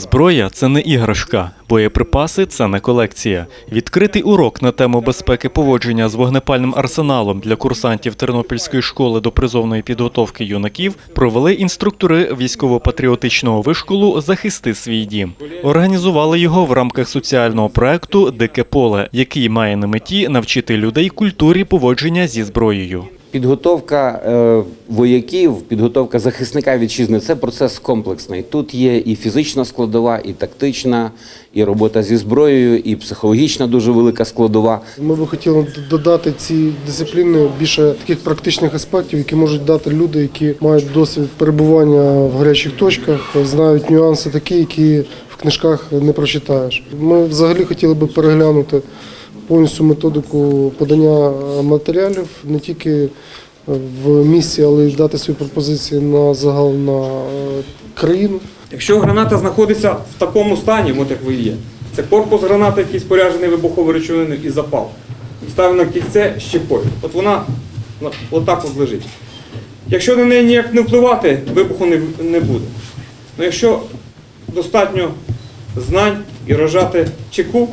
Зброя це не іграшка, боєприпаси це не колекція. Відкритий урок на тему безпеки поводження з вогнепальним арсеналом для курсантів Тернопільської школи до призовної підготовки юнаків провели інструктори військово-патріотичного вишколу Захисти свій дім. Організували його в рамках соціального проекту Дике поле, який має на меті навчити людей культурі поводження зі зброєю. Підготовка е, вояків, підготовка захисника вітчизни це процес комплексний. Тут є і фізична складова, і тактична, і робота зі зброєю, і психологічна дуже велика складова. Ми би хотіли додати ці дисципліни більше таких практичних аспектів, які можуть дати люди, які мають досвід перебування в гарячих точках, знають нюанси такі, які в книжках не прочитаєш. Ми взагалі хотіли би переглянути повністю методику подання матеріалів не тільки в місті, але й дати свої пропозиції на загал на е, країну. Якщо граната знаходиться в такому стані, от як ви є, це корпус гранати, який споряджений вибуховою речовиною і запал. Ставимо на кільце щепою. От вона отак от лежить. Якщо на неї ніяк не впливати, вибуху не буде. Ну якщо достатньо знань і рожати чеку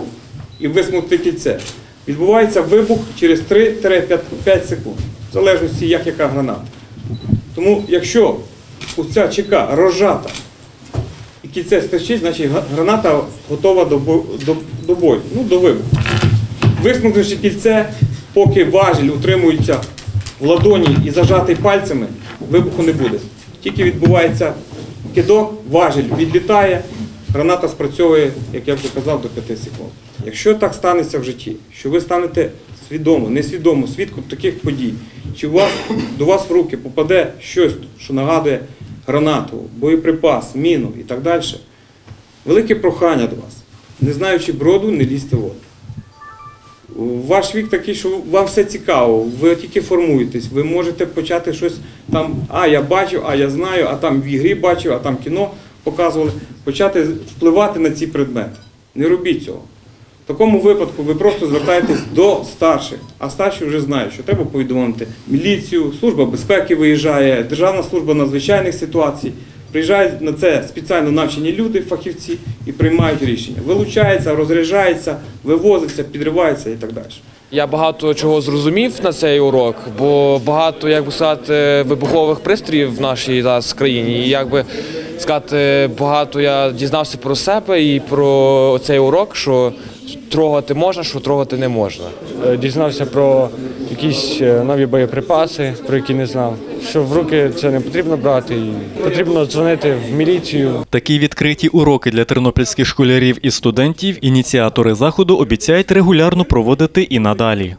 і висмукти кільце, відбувається вибух через 3-5 секунд, в залежності, як яка граната. Тому якщо ця чека розжата і кільце стерчить, значить граната готова до, до, до бою, ну, до вибуху. Висмикнувши кільце, поки важіль утримується в ладоні і зажатий пальцями, вибуху не буде. Тільки відбувається кидок, важіль відлітає, граната спрацьовує, як я вже казав, до 5 секунд. Якщо так станеться в житті, що ви станете свідомо, несвідомо свідком таких подій, чи вас, до вас в руки попаде щось, що нагадує гранату, боєприпас, міну і так далі, велике прохання до вас, не знаючи броду, не лізьте в воду. Ваш вік такий, що вам все цікаво, ви тільки формуєтесь, ви можете почати щось там, а я бачив, а я знаю, а там в ігрі бачив, а там кіно показували, почати впливати на ці предмети. Не робіть цього. В такому випадку ви просто звертаєтесь до старших, а старші вже знають, що треба повідомити міліцію, служба безпеки виїжджає, Державна служба надзвичайних ситуацій. Приїжджають на це спеціально навчені люди, фахівці, і приймають рішення. Вилучається, розряджається, вивозиться, підривається і так далі. Я багато чого зрозумів на цей урок, бо багато, як би сказати, вибухових пристроїв в нашій зараз країні. І як би сказати, багато я дізнався про себе і про цей урок, що трогати можна, що трогати не можна. Е, дізнався про якісь е, нові боєприпаси, про які не знав. Що в руки це не потрібно брати, і потрібно дзвонити в міліцію. Такі відкриті уроки для тернопільських школярів і студентів ініціатори заходу обіцяють регулярно проводити і надалі.